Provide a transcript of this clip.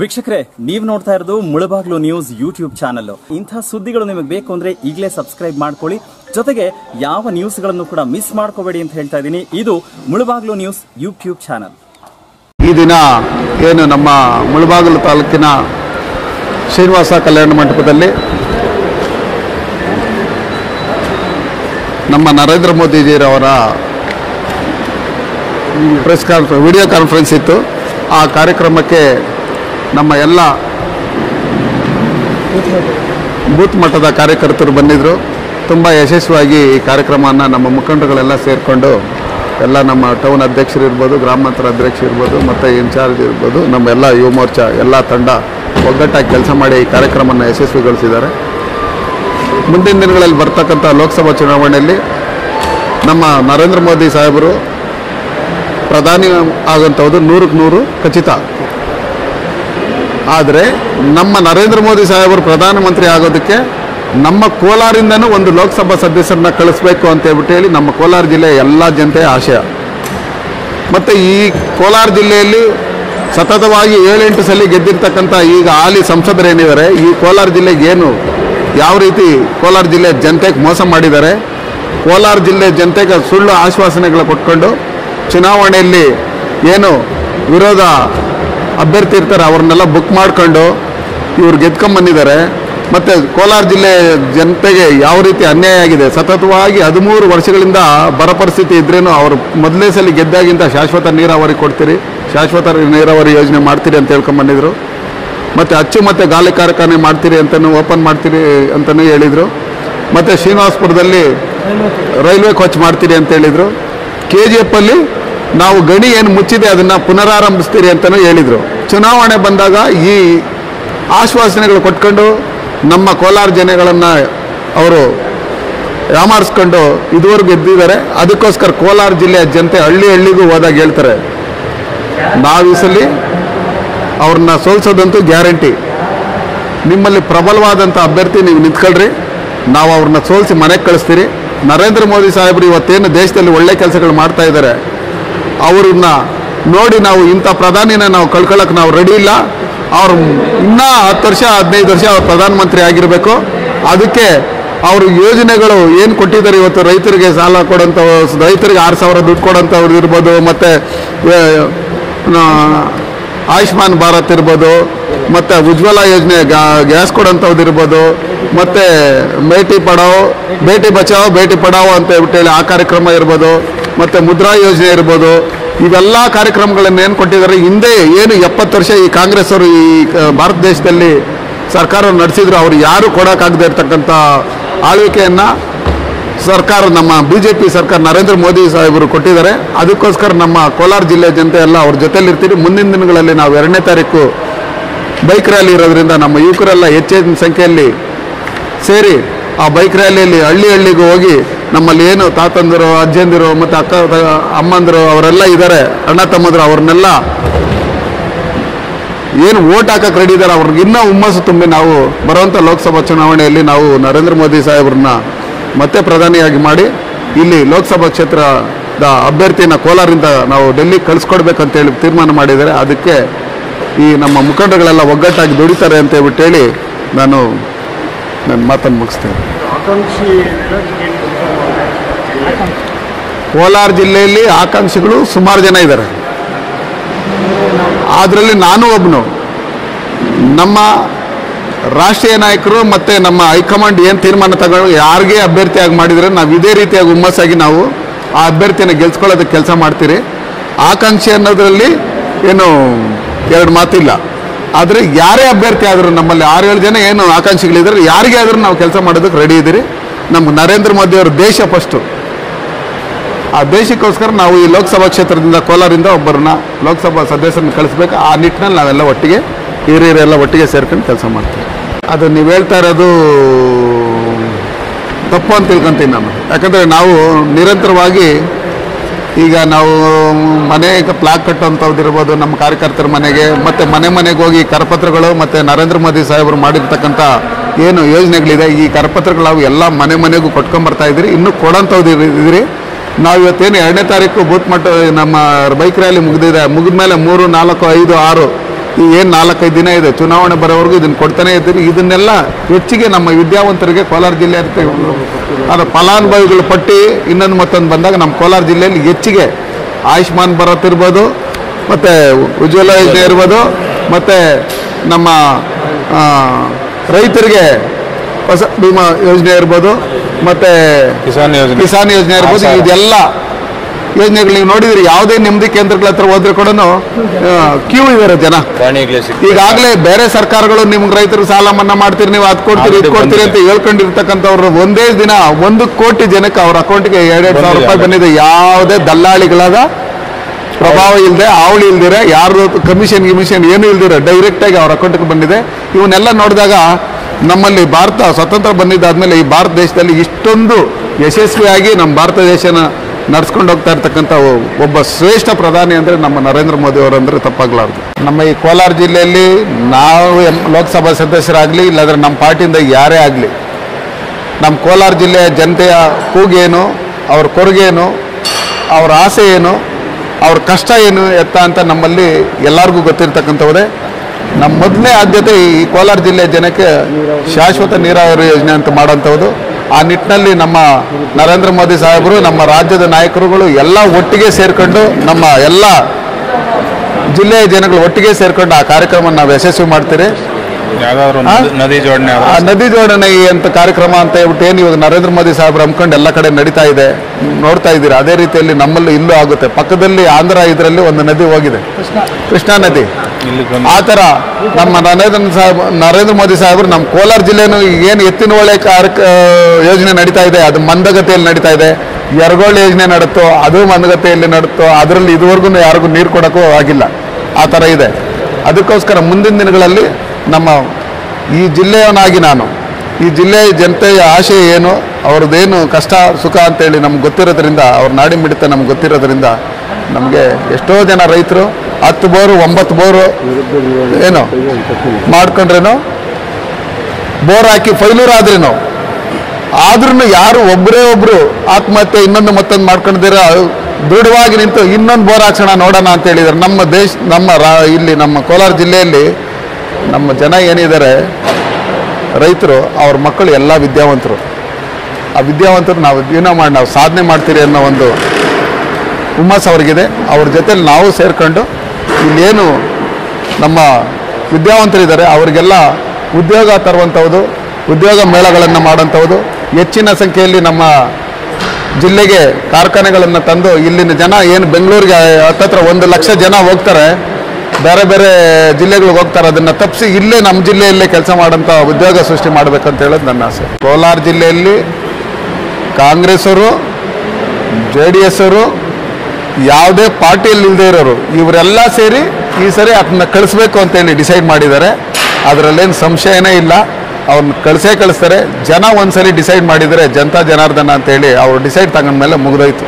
ವೀಕ್ಷಕರೇ, ನೀವು ನೋಡ್ತಾ ಇರೋದು ಮುಳಬಾಗ್ಲು ನ್ಯೂಸ್ ಯೂಟ್ಯೂಬ್ ಚಾನಲ್ ಇಂಥ ಸುದ್ದಿಗಳು ನಿಮಗೆ ಬೇಕು ಅಂದ್ರೆ ಈಗಲೇ ಸಬ್ಸ್ಕ್ರೈಬ್ ಮಾಡ್ಕೊಳ್ಳಿ. ಜೊತೆಗೆ ಯಾವ ನ್ಯೂಸ್ಗಳನ್ನು ಕೂಡ ಮಿಸ್ ಮಾಡ್ಕೋಬೇಡಿ ಅಂತ ಹೇಳ್ತಾ ಇದ್ದೀನಿ. ಇದು ಮುಳಬಾಗ್ಲು ನ್ಯೂಸ್ ಯೂಟ್ಯೂಬ್ ಚಾನಲ್. ಈ ದಿನ ಏನು ನಮ್ಮ ಮುಳಬಾಗಿಲು ತಾಲೂಕಿನ ಶ್ರೀನಿವಾಸ ಕಲ್ಯಾಣ ಮಂಟಪದಲ್ಲಿ ನಮ್ಮ ನರೇಂದ್ರ ಮೋದಿಜಿರವರ ಪ್ರೆಸ್ ಕಾನ್ಫ ವಿಡಿಯೋ ಕಾನ್ಫರೆನ್ಸ್ ಇತ್ತು. ಆ ಕಾರ್ಯಕ್ರಮಕ್ಕೆ ನಮ್ಮ ಎಲ್ಲ ಬೂತ್ ಮಟ್ಟದ ಕಾರ್ಯಕರ್ತರು ಬಂದಿದ್ದರು ತುಂಬ ಯಶಸ್ವಿಯಾಗಿ ಈ ಕಾರ್ಯಕ್ರಮವನ್ನು ನಮ್ಮ ಮುಖಂಡರುಗಳೆಲ್ಲ ಸೇರಿಕೊಂಡು ಎಲ್ಲ ನಮ್ಮ ಟೌನ್ ಅಧ್ಯಕ್ಷರು ಇರ್ಬೋದು ಗ್ರಾಮಾಂತರ ಅಧ್ಯಕ್ಷರು ಇರ್ಬೋದು, ಮತ್ತು ಇನ್ಚಾರ್ಜ್ ಇರ್ಬೋದು, ನಮ್ಮ ಎಲ್ಲ ಯುವ ಮೋರ್ಚಾ, ಎಲ್ಲ ತಂಡ ಒಗ್ಗಟ್ಟಾಗಿ ಕೆಲಸ ಮಾಡಿ ಈ ಕಾರ್ಯಕ್ರಮವನ್ನು ಯಶಸ್ವಿಗೊಳಿಸಿದ್ದಾರೆ. ಮುಂದಿನ ದಿನಗಳಲ್ಲಿ ಬರ್ತಕ್ಕಂಥ ಲೋಕಸಭಾ ಚುನಾವಣೆಯಲ್ಲಿ ನಮ್ಮ ನರೇಂದ್ರ ಮೋದಿ ಸಾಹೇಬರು ಪ್ರಧಾನಿ ಆಗುವಂಥದ್ದು ನೂರಕ್ಕೆ ನೂರು ಖಚಿತ. ಆದರೆ ನಮ್ಮ ನರೇಂದ್ರ ಮೋದಿ ಸಾಹೇಬರು ಪ್ರಧಾನಮಂತ್ರಿ ಆಗೋದಕ್ಕೆ ನಮ್ಮ ಕೋಲಾರಿಂದನೂ ಒಂದು ಲೋಕಸಭಾ ಸದಸ್ಯರನ್ನ ಕಳಿಸ್ಬೇಕು ಅಂತ ಹೇಳ್ಬಿಟ್ಟು ಹೇಳಿ ನಮ್ಮ ಕೋಲಾರ ಜಿಲ್ಲೆಯ ಎಲ್ಲ ಜನತೆಯ ಆಶಯ. ಮತ್ತು ಈ ಕೋಲಾರ ಜಿಲ್ಲೆಯಲ್ಲಿ ಸತತವಾಗಿ ಏಳೆಂಟು ಸಲ ಗೆದ್ದಿರ್ತಕ್ಕಂಥ ಈಗ ಹಾಲಿ ಸಂಸದರೇನಿದ್ದಾರೆ ಈ ಕೋಲಾರ ಜಿಲ್ಲೆಗೆ ಏನು, ಯಾವ ರೀತಿ ಕೋಲಾರ ಜಿಲ್ಲೆ ಜನತೆಗೆ ಮೋಸ ಮಾಡಿದ್ದಾರೆ, ಕೋಲಾರ ಜಿಲ್ಲೆ ಜನತೆಗೆ ಸುಳ್ಳು ಆಶ್ವಾಸನೆಗಳು ಕೊಟ್ಕೊಂಡು ಚುನಾವಣೆಯಲ್ಲಿ ಏನು ವಿರೋಧ ಅಭ್ಯರ್ಥಿ ಇರ್ತಾರೆ, ಅವ್ರನ್ನೆಲ್ಲ ಬುಕ್ ಮಾಡ್ಕೊಂಡು ಇವ್ರು ಗೆದ್ಕೊಂಬಂದಿದ್ದಾರೆ ಮತ್ತು ಕೋಲಾರ ಜಿಲ್ಲೆ ಜನತೆಗೆ ಯಾವ ರೀತಿ ಅನ್ಯಾಯ ಆಗಿದೆ? ಸತತವಾಗಿ ಹದಿಮೂರು ವರ್ಷಗಳಿಂದ ಬರ ಪರಿಸ್ಥಿತಿ ಇದ್ರೇನು ಅವರು ಮೊದಲನೇ ಸಲ ಗೆದ್ದಾಗಿಂತ ಶಾಶ್ವತ ನೀರಾವರಿ ಕೊಡ್ತೀರಿ, ಶಾಶ್ವತ ನೀರಾವರಿ ಯೋಜನೆ ಮಾಡ್ತೀರಿ ಅಂತ ಹೇಳ್ಕೊಂಬಂದಿದ್ರು ಮತ್ತು ಅಚ್ಚು ಮತ್ತು ಗಾಲಿ ಕಾರ್ಖಾನೆ ಮಾಡ್ತೀರಿ ಅಂತಲೂ ಓಪನ್ ಮಾಡ್ತೀರಿ ಅಂತಲೂ ಹೇಳಿದರು. ಮತ್ತು ಶ್ರೀನಿವಾಸಪುರದಲ್ಲಿ ರೈಲ್ವೆ ಕೋಚ್ ಮಾಡ್ತೀರಿ ಅಂತ ಹೇಳಿದರು. ಕೆ ಜಿ ಎಫಲ್ಲಿ ನಾವು ಗಣಿ ಏನು ಮುಚ್ಚಿದೆ ಅದನ್ನು ಪುನರಾರಂಭಿಸ್ತೀರಿ ಅಂತಲೂ ಹೇಳಿದರು. ಚುನಾವಣೆ ಬಂದಾಗ ಈ ಆಶ್ವಾಸನೆಗಳು ಕೊಟ್ಕೊಂಡು ನಮ್ಮ ಕೋಲಾರ ಜನಗಳನ್ನು ಅವರು ಯಾಮಾರಿಸ್ಕೊಂಡು ಇದುವರೆಗೂ ಇದ್ದಿದ್ದಾರೆ ಅದಕ್ಕೋಸ್ಕರ ಕೋಲಾರ ಜಿಲ್ಲೆಯ ಜನತೆ ಹಳ್ಳಿ ಹಳ್ಳಿಗೂ ಹೋದಾಗ ಹೇಳ್ತಾರೆ, ನಾವು ಈ ಸಲ ಅವ್ರನ್ನ ಸೋಲ್ಸೋದಂತೂ ಗ್ಯಾರಂಟಿ. ನಿಮ್ಮಲ್ಲಿ ಪ್ರಬಲವಾದಂಥ ಅಭ್ಯರ್ಥಿ ನೀವು ನಿಂತ್ಕೊಳ್ರಿ. ನಾವು ಅವ್ರನ್ನ ಸೋಲಿಸಿ ಮನೆಗೆ ಕಳಿಸ್ತೀರಿ. ನರೇಂದ್ರ ಮೋದಿ ಸಾಹೇಬರು ಇವತ್ತೇನು ದೇಶದಲ್ಲಿ ಒಳ್ಳೆ ಕೆಲಸಗಳು ಮಾಡ್ತಾ ಇದ್ದಾರೆ. ಅವ್ರನ್ನ ನೋಡಿ ನಾವು ಇಂಥ ಪ್ರಧಾನಿನ ನಾವು ಕಳ್ಕೊಳ್ಳೋಕೆ ನಾವು ರೆಡಿ ಇಲ್ಲ. ಅವರು ಇನ್ನೂ ಹತ್ತು ವರ್ಷ, ಹದಿನೈದು ವರ್ಷ ಅವ್ರು ಪ್ರಧಾನಮಂತ್ರಿ ಆಗಿರಬೇಕು. ಅದಕ್ಕೆ ಅವರು ಯೋಜನೆಗಳು ಏನು ಕೊಟ್ಟಿದ್ದಾರೆ ಇವತ್ತು ರೈತರಿಗೆ ಸಾಲ ಕೊಡೋಂಥ ರೈತರಿಗೆ ಆರು ಸಾವಿರ ದುಡ್ಡು ಕೊಡೋಂಥವ್ರು ಇರ್ಬೋದು, ಮತ್ತು ಆಯುಷ್ಮಾನ್ ಭಾರತ್ ಇರ್ಬೋದು, ಮತ್ತು ಉಜ್ವಲ ಯೋಜನೆ ಗ್ಯಾಸ್ ಕೊಡೋಂಥವ್ದು ಇರ್ಬೋದು, ಮತ್ತು ಭೇಟಿ ಪಡಾವ್ ಭೇಟಿ ಬಚಾವ್ ಭೇಟಿ ಪಡಾವೋ ಅಂತ ಹೇಳ್ಬಿಟ್ಟು ಹೇಳಿ ಆ ಕಾರ್ಯಕ್ರಮ ಇರ್ಬೋದು. ಮತ್ತು ಮುದ್ರಾ ಯೋಜನೆ ಇರ್ಬೋದು, ಇವೆಲ್ಲ ಕಾರ್ಯಕ್ರಮಗಳನ್ನು ಏನು ಕೊಟ್ಟಿದ್ದಾರೆ, ಹಿಂದೆ ಏನು ಎಪ್ಪತ್ತು ವರ್ಷ ಈ ಕಾಂಗ್ರೆಸ್ ಅವರು ಈ ಭಾರತ ದೇಶದಲ್ಲಿ ಸರ್ಕಾರ ನಡೆಸಿದ್ರು, ಅವರು ಯಾರು ಕೊಡೋಕ್ಕಾಗದೇ ಇರ್ತಕ್ಕಂಥ ಆಳ್ವಿಕೆಯನ್ನು ಸರ್ಕಾರ, ನಮ್ಮ ಬಿ ಜೆ ಪಿ ಸರ್ಕಾರ ನರೇಂದ್ರ ಮೋದಿ ಸಾಹೇಬರು ಕೊಟ್ಟಿದ್ದಾರೆ. ಅದಕ್ಕೋಸ್ಕರ ನಮ್ಮ ಕೋಲಾರ ಜಿಲ್ಲೆ ಜನತೆ ಎಲ್ಲ ಅವ್ರ ಜೊತೆಲಿರ್ತೀರಿ. ಮುಂದಿನ ದಿನಗಳಲ್ಲಿ ನಾವು ಎರಡನೇ ತಾರೀಕು ಬೈಕ್ ರ್ಯಾಲಿ ಇರೋದ್ರಿಂದ ನಮ್ಮ ಯುವಕರೆಲ್ಲ ಹೆಚ್ಚಿನ ಸಂಖ್ಯೆಯಲ್ಲಿ ಸೇರಿ ಆ ಬೈಕ್ ರ್ಯಾಲಿಯಲ್ಲಿ ಹಳ್ಳಿ ಹಳ್ಳಿಗೂ ಹೋಗಿ ನಮ್ಮಲ್ಲಿ ಏನು ತಾತಂದಿರು, ಅಜ್ಜಂದಿರು ಮತ್ತು ಅಕ್ಕ ಅಮ್ಮಂದಿರು ಅವರೆಲ್ಲ ಇದ್ದಾರೆ, ಅಣ್ಣ ತಮ್ಮಂದಿರು ಅವ್ರನ್ನೆಲ್ಲ ಏನು ಓಟ್ ಹಾಕಕ್ಕೆ ರೆಡಿ ಇದ್ದಾರೆ, ಅವ್ರಿಗೆ ಇನ್ನೂ ಹುಮ್ಮಸ್ಸು ತುಂಬಿ ನಾವು ಬರುವಂಥ ಲೋಕಸಭಾ ಚುನಾವಣೆಯಲ್ಲಿ ನಾವು ನರೇಂದ್ರ ಮೋದಿ ಸಾಹೇಬ್ರನ್ನ ಮತ್ತೆ ಪ್ರಧಾನಿಯಾಗಿ ಮಾಡಿ ಇಲ್ಲಿ ಲೋಕಸಭಾ ಕ್ಷೇತ್ರದ ಅಭ್ಯರ್ಥಿನ ಕೋಲಾರಿಂದ ನಾವು ಡೆಲ್ಲಿಗೆ ಕಳಿಸ್ಕೊಡ್ಬೇಕಂತೇಳಿ ತೀರ್ಮಾನ ಮಾಡಿದ್ದಾರೆ. ಅದಕ್ಕೆ ಈ ನಮ್ಮ ಮುಖಂಡಗಳೆಲ್ಲ ಒಗ್ಗಟ್ಟಾಗಿ ದುಡಿತಾರೆ ಅಂತ ಹೇಳ್ಬಿಟ್ಟು ಹೇಳಿ ನಾನು ನನ್ನ ಮಾತನ್ನು ಮುಗಿಸ್ತೇನೆ. ಕೋಲಾರ ಜಿಲ್ಲೆಯಲ್ಲಿ ಆಕಾಂಕ್ಷಿಗಳು ಸುಮಾರು ಜನ ಇದ್ದಾರೆ. ಅದರಲ್ಲಿ ನಾನು ಒಬ್ಬನು ನಮ್ಮ ರಾಷ್ಟ್ರೀಯ ನಾಯಕರು ಮತ್ತು ನಮ್ಮ ಹೈಕಮಾಂಡ್ ಏನು ತೀರ್ಮಾನ ತಗೊಂಡು ಯಾರಿಗೆ ಅಭ್ಯರ್ಥಿಯಾಗಿ ಮಾಡಿದರೆ ನಾವು ಇದೇ ರೀತಿಯಾಗಿ ಹುಮ್ಮಸ್ಸಾಗಿ ನಾವು ಆ ಅಭ್ಯರ್ಥಿಯನ್ನು ಗೆಲ್ಸ್ಕೊಳ್ಳೋದಕ್ಕೆ ಕೆಲಸ ಮಾಡ್ತೀರಿ. ಆಕಾಂಕ್ಷಿ ಅನ್ನೋದರಲ್ಲಿ ಏನು ಎರಡು ಮಾತಿಲ್ಲ. ಆದರೆ ಯಾರೇ ಅಭ್ಯರ್ಥಿ ಆದರೂ ನಮ್ಮಲ್ಲಿ ಆರೇಳು ಜನ ಏನು ಆಕಾಂಕ್ಷಿಗಳಿದ್ದಾರೆ ಯಾರಿಗೆ ಆದರೂ ನಾವು ಕೆಲಸ ಮಾಡೋದಕ್ಕೆ ರೆಡಿ ಇದ್ದೀರಿ ನಮ್ಮ ನರೇಂದ್ರ ಮೋದಿ ಅವರು ದೇಶ ಫಸ್ಟು ಆ ದೇಶಕ್ಕೋಸ್ಕರ ನಾವು ಈ ಲೋಕಸಭಾ ಕ್ಷೇತ್ರದಿಂದ ಕೋಲಾರಿಂದ ಒಬ್ಬರನ್ನ ಲೋಕಸಭಾ ಸದಸ್ಯರನ್ನ ಕಳಿಸ್ಬೇಕು. ಆ ನಿಟ್ಟಿನಲ್ಲಿ ನಾವೆಲ್ಲ ಒಟ್ಟಿಗೆ ಹಿರಿಯರೆಲ್ಲ ಒಟ್ಟಿಗೆ ಸೇರ್ಕೊಂಡು ಕೆಲಸ ಮಾಡ್ತೀವಿ. ಅದು ನೀವು ಹೇಳ್ತಾ ಇರೋದು ತಪ್ಪು ಅಂತ ತಿಳ್ಕೊಂತೀನಿ ನಾನು. ಯಾಕಂದರೆ ನಾವು ನಿರಂತರವಾಗಿ ಈಗ ನಾವು ಮನೆಗೆ ಪ್ಲಾಕ್ ಕಟ್ಟುವಂಥದ್ದು ಇರ್ಬೋದು, ನಮ್ಮ ಕಾರ್ಯಕರ್ತರ ಮನೆಗೆ, ಮತ್ತು ಮನೆ ಮನೆಗೆ ಹೋಗಿ ಕರಪತ್ರಗಳು ಮತ್ತು ನರೇಂದ್ರ ಮೋದಿ ಸಾಹೇಬರು ಮಾಡಿರ್ತಕ್ಕಂಥ ಏನು ಯೋಜನೆಗಳಿದೆ, ಈ ಕರಪತ್ರಗಳು ನಾವು ಎಲ್ಲ ಮನೆ ಮನೆಗೂ ಕೊಟ್ಕೊಂಬರ್ತಾ ಇದ್ದೀರಿ, ಇನ್ನೂ ಕೊಡೋಂಥದ್ದು ಇದ್ದೀರಿ ನಾವು ಇವತ್ತೇನು ಎರಡನೇ ತಾರೀಕು ಬೂತ್ ಮಟ್ಟ ನಮ್ಮ ಬೈಕ್ ರ್ಯಾಲಿ ಮುಗಿದಿದೆ ಮುಗಿದ ಮೇಲೆ ಮೂರು, ನಾಲ್ಕು, ಐದು, ಆರು ಏನು ನಾಲ್ಕೈದು ದಿನ ಇದೆ? ಚುನಾವಣೆ ಬರೋವರೆಗೂ ಇದನ್ನು ಕೊಡ್ತಾನೆ ಇದ್ದೀನಿ ಇದನ್ನೆಲ್ಲ ಹೆಚ್ಚಿಗೆ ನಮ್ಮ ವಿದ್ಯಾವಂತರಿಗೆ ಕೋಲಾರ ಜಿಲ್ಲೆ ಅಂತ ಆದರೆ ಫಲಾನುಭವಿಗಳ ಪಟ್ಟಿ ಇನ್ನೊಂದು ಮತ್ತೊಂದು ಬಂದಾಗ ನಮ್ಮ ಕೋಲಾರ ಜಿಲ್ಲೆಯಲ್ಲಿ ಹೆಚ್ಚಿಗೆ ಆಯುಷ್ಮಾನ್ ಭಾರತ್ ಇರ್ಬೋದು ಮತ್ತು ಉಜ್ವಲ ಯೋಜನೆ ಇರ್ಬೋದು ಮತ್ತು ನಮ್ಮ ರೈತರಿಗೆ ಹೊಸ ಬಿಮಾ ಯೋಜನೆ ಇರ್ಬೋದು ಮತ್ತು ಕಿಸಾನ್ ಯೋಜನೆ. ಕಿಸಾನ್ ಯೋಜನೆ ಇರ್ಬೋದು ಇದೆಲ್ಲ ಯೋಜನೆಗಳು ನೀವು ನೋಡಿದ್ರಿ ಯಾವುದೇ ನೆಮ್ಮದಿ ಕೇಂದ್ರಗಳ ಹತ್ರ ಹೋದ್ರೆ ಕೂಡ ಕ್ಯೂ ಇದಾರೆ ಜನ. ಈಗಾಗಲೇ ಬೇರೆ ಸರ್ಕಾರಗಳು ನಿಮ್ಗೆ ರೈತರು ಸಾಲ ಮನ್ನಾ ಮಾಡ್ತೀರಿ ನೀವು ಅದು ಕೊಡ್ತೀರಿ ಇದು ಕೊಡ್ತೀರಿ ಅಂತ. ಹೇಳ್ಕೊಂಡಿರ್ತಕ್ಕಂಥವ್ರು ಒಂದೇ ದಿನ ಒಂದು ಕೋಟಿ ಜನಕ್ಕೆ ಅವ್ರ ಅಕೌಂಟ್ಗೆ ಎರಡೆರಡು ಸಾವಿರ ರೂಪಾಯಿ ಬಂದಿದೆ. ಯಾವುದೇ ದಲ್ಲಾಳಿಗಳಾದ ಪ್ರಭಾವ ಇಲ್ಲದೆ ಆವಳಿ ಇಲ್ದಿರ ಯಾರು ಕಮಿಷನ್ ಗಿಮಿಷನ್ ಏನು ಇಲ್ದಿರ ಡೈರೆಕ್ಟ್ ಆಗಿ ಅವ್ರ ಅಕೌಂಟ್ಗೆ ಬಂದಿದೆ. ಇವನ್ನೆಲ್ಲ ನೋಡಿದಾಗ ನಮ್ಮಲ್ಲಿ ಭಾರತ ಸ್ವತಂತ್ರ ಬಂದಿದ್ದಾದ್ಮೇಲೆ ಈ ಭಾರತ ದೇಶದಲ್ಲಿ ಇಷ್ಟೊಂದು ಯಶಸ್ವಿಯಾಗಿ ನಮ್ಮ ಭಾರತ ದೇಶನ ನಡ್ಸ್ಕೊಂಡು ಹೋಗ್ತಾ ಇರ್ತಕ್ಕಂಥ ಒಬ್ಬ ಶ್ರೇಷ್ಠ ಪ್ರಧಾನಿ ಅಂದರೆ ನಮ್ಮ ನರೇಂದ್ರ ಮೋದಿ ಅವರು ಅಂದರೆ ತಪ್ಪಾಗಲಾರ್ದು. ನಮ್ಮ ಈ ಕೋಲಾರ ಜಿಲ್ಲೆಯಲ್ಲಿ ನಾವು ಲೋಕಸಭಾ ಸದಸ್ಯರಾಗಲಿ, ಇಲ್ಲಾಂದರೆ ನಮ್ಮ ಪಾರ್ಟಿಯಿಂದ ಯಾರೇ ಆಗಲಿ, ನಮ್ಮ ಕೋಲಾರ ಜಿಲ್ಲೆಯ ಜನತೆಯ ಕೂಗೇನು, ಅವ್ರ ಕೊರಗೇನು, ಅವ್ರ ಆಸೆ ಏನು, ಅವ್ರ ಕಷ್ಟ ಏನು ಎತ್ತ ಅಂತ ನಮ್ಮಲ್ಲಿ ಎಲ್ಲರಿಗೂ ಗೊತ್ತಿರ್ತಕ್ಕಂಥವ್ರೆ. ನಮ್ಮ ಮೊದಲನೇ ಆದ್ಯತೆ ಈ ಕೋಲಾರ ಜಿಲ್ಲೆಯ ಜನಕ್ಕೆ ಶಾಶ್ವತ ನೀರಾವರಿ ಯೋಜನೆ ಅಂತ ಮಾಡೋಂಥದ್ದು ಆ ನಿಟ್ಟಿನಲ್ಲಿ ನಮ್ಮ ನರೇಂದ್ರ ಮೋದಿ ಸಾಹೇಬರು, ನಮ್ಮ ರಾಜ್ಯದ ನಾಯಕರುಗಳು ಎಲ್ಲ ಒಟ್ಟಿಗೆ ಸೇರ್ಕೊಂಡು, ನಮ್ಮ ಎಲ್ಲ ಜಿಲ್ಲೆಯ ಜನಗಳು ಒಟ್ಟಿಗೆ ಸೇರಿಕೊಂಡು ಆ ಕಾರ್ಯಕ್ರಮವನ್ನು ನಾವು ಯಶಸ್ವಿ ಮಾಡ್ತೀರಿ? ನದಿ- ನದಿ ಜೋಡಣೆ ಆ ನದಿ ಜೋಡಣೆ ಅಂತ ಕಾರ್ಯಕ್ರಮ ಅಂತ ಹೇಳ್ಬಿಟ್ಟು ಏನು ಇವಾಗ ನರೇಂದ್ರ ಮೋದಿ ಸಾಹೇಬ್ರು ಹಮ್ಕೊಂಡು ಎಲ್ಲ ಕಡೆ ನಡೀತಾ ಇದೆ ನೋಡ್ತಾ ಇದ್ದೀರಾ? ಅದೇ ರೀತಿಯಲ್ಲಿ ನಮ್ಮಲ್ಲೂ ಇಲ್ಲೂ ಆಗುತ್ತೆ. ಪಕ್ಕದಲ್ಲಿ ಆಂಧ್ರ ಇದರಲ್ಲಿ ಒಂದು ನದಿ ಹೋಗಿದೆ. ಕೃಷ್ಣಾ. ನದಿ. ಆ ಥರ ನಮ್ಮ ನರೇಂದ್ರ ಸಾಹೇಬ್ ನರೇಂದ್ರ ಮೋದಿ ಸಾಹೇಬ್ರು ನಮ್ಮ ಕೋಲಾರ ಜಿಲ್ಲೆನೂ ಏನು ಎತ್ತಿನ ಒಳೆ ಕಾರ್ಯ ಯೋಜನೆ ನಡೀತಾ ಇದೆ ಅದು ಮಂದಗತಿಯಲ್ಲಿ ನಡೀತಾ ಇದೆ. ಯರಗೋಳ್ ಯೋಜನೆ ನಡುತ್ತೋ ಅದು ಮಂದಗತಿಯಲ್ಲಿ ನಡುತ್ತೋ ಅದರಲ್ಲಿ ಇದುವರೆಗೂ ಯಾರಿಗೂ ನೀರು ಕೊಡೋಕ್ಕೂ ಆಗಿಲ್ಲ. ಆ ಥರ ಇದೆ. ಅದಕ್ಕೋಸ್ಕರ ಮುಂದಿನ ದಿನಗಳಲ್ಲಿ ನಮ್ಮ ಈ ಜಿಲ್ಲೆಯವನಾಗಿ ನಾನು. ಈ ಜಿಲ್ಲೆಯ ಜನತೆಯ ಆಶೆ ಏನು, ಅವ್ರದ್ದೇನು ಕಷ್ಟ, ಸುಖ ಅಂತೇಳಿ ನಮ್ಗೆ ಗೊತ್ತಿರೋದ್ರಿಂದ, ಅವ್ರ ನಾಡಿ ಮಿಡಿತ ನಮ್ಗೆ ಗೊತ್ತಿರೋದ್ರಿಂದ ನಮಗೆ ಎಷ್ಟೋ ಜನ ರೈತರು, ಹತ್ತು ಬೋರು, ಒಂಬತ್ತು ಬೋರು ಏನು ಮಾಡ್ಕೊಂಡ್ರೇನು, ಬೋರ್ ಹಾಕಿ ಫೈಲೂರ್ ಆದ್ರೇನು. ಆದ್ರೂ ಯಾರು ಒಬ್ಬರೇ ಒಬ್ಬರು ಆತ್ಮಹತ್ಯೆ ಇನ್ನೊಂದು ಮತ್ತೊಂದು ಮಾಡ್ಕೊಂಡಿದ್ದೀರ, ದೃಢವಾಗಿ ನಿಂತು ಇನ್ನೊಂದು ಬೋರ್ ಹಾಕ್ಸೋಣ ನೋಡೋಣ ಅಂತ ಹೇಳಿದ್ರು. ನಮ್ಮ ದೇಶ, ನಮ್ಮ ರಾ, ಇಲ್ಲಿ ನಮ್ಮ ಕೋಲಾರ ಜಿಲ್ಲೆಯಲ್ಲಿ ನಮ್ಮ ಜನ ಏನಿದ್ದಾರೆ, ರೈತರು, ಅವ್ರ ಮಕ್ಕಳು ಎಲ್ಲ ವಿದ್ಯಾವಂತರು. ಆ ವಿದ್ಯಾವಂತರು ನಾವು ಜೀವನ ಮಾಡಿ, ನಾವು ಸಾಧನೆ ಮಾಡ್ತೀರಿ ಅನ್ನೋ ಒಂದು ಹುಮ್ಮಸ್ ಅವ್ರಿಗಿದೆ. ಅವ್ರ ಜೊತೆಲಿ ನಾವು ಸೇರ್ಕೊಂಡು ಇಲ್ಲೇನು ನಮ್ಮ ವಿದ್ಯಾವಂತರಿದ್ದಾರೆ, ಅವರಿಗೆಲ್ಲ ಉದ್ಯೋಗ ತರುವಂಥದ್ದು ಉದ್ಯೋಗ ಮೇಳಗಳನ್ನು ಮಾಡೋಂಥದ್ದು ಹೆಚ್ಚಿನ ಸಂಖ್ಯೆಯಲ್ಲಿ ನಮ್ಮ ಜಿಲ್ಲೆಗೆ ಕಾರ್ಖಾನೆಗಳನ್ನು ತಂದು, ಇಲ್ಲಿನ ಜನ ಏನು ಬೆಂಗಳೂರಿಗೆ, ಹತ್ತತ್ರ ಒಂದು ಲಕ್ಷ ಜನ ಹೋಗ್ತಾರೆ. ಬೇರೆ ಬೇರೆ ಜಿಲ್ಲೆಗಳಿಗೆ ಹೋಗ್ತಾರೆ, ಅದನ್ನು ತಪ್ಪಿಸಿ ಇಲ್ಲೇ ನಮ್ಮ ಜಿಲ್ಲೆಯಲ್ಲೇ ಕೆಲಸ ಮಾಡೋಂಥ ಉದ್ಯೋಗ ಸೃಷ್ಟಿ ಮಾಡಬೇಕಂತ ಹೇಳೋದು ನನ್ನ ಆಸೆ. ಕೋಲಾರ ಜಿಲ್ಲೆಯಲ್ಲಿ ಕಾಂಗ್ರೆಸ್ಸರು ಜೆ ಡಿ ಎಸ್ ಅವರು ಯಾವುದೇ ಪಾರ್ಟಿಯಲ್ಲಿ ಇಲ್ಲದೆ ಇರೋರು, ಇವರೆಲ್ಲ ಸೇರಿ ಈ ಸರಿ ಅದನ್ನ ಕಳಿಸ್ಬೇಕು ಅಂತೇಳಿ ಡಿಸೈಡ್ ಮಾಡಿದ್ದಾರೆ. ಅದರಲ್ಲೇನು ಸಂಶಯನೇ ಇಲ್ಲ. ಅವ್ರನ್ನ ಕಳಿಸೇ ಕಳಿಸ್ತಾರೆ. ಜನ ಒಂದ್ಸಲಿ ಡಿಸೈಡ್ ಮಾಡಿದರೆ ಜನತಾ ಜನಾರ್ದನ ಅಂತೇಳಿ ಅವರು ಡಿಸೈಡ್ ತಗೊಂಡ್ಮೇಲೆ ಮುಗಿದೋಯ್ತು.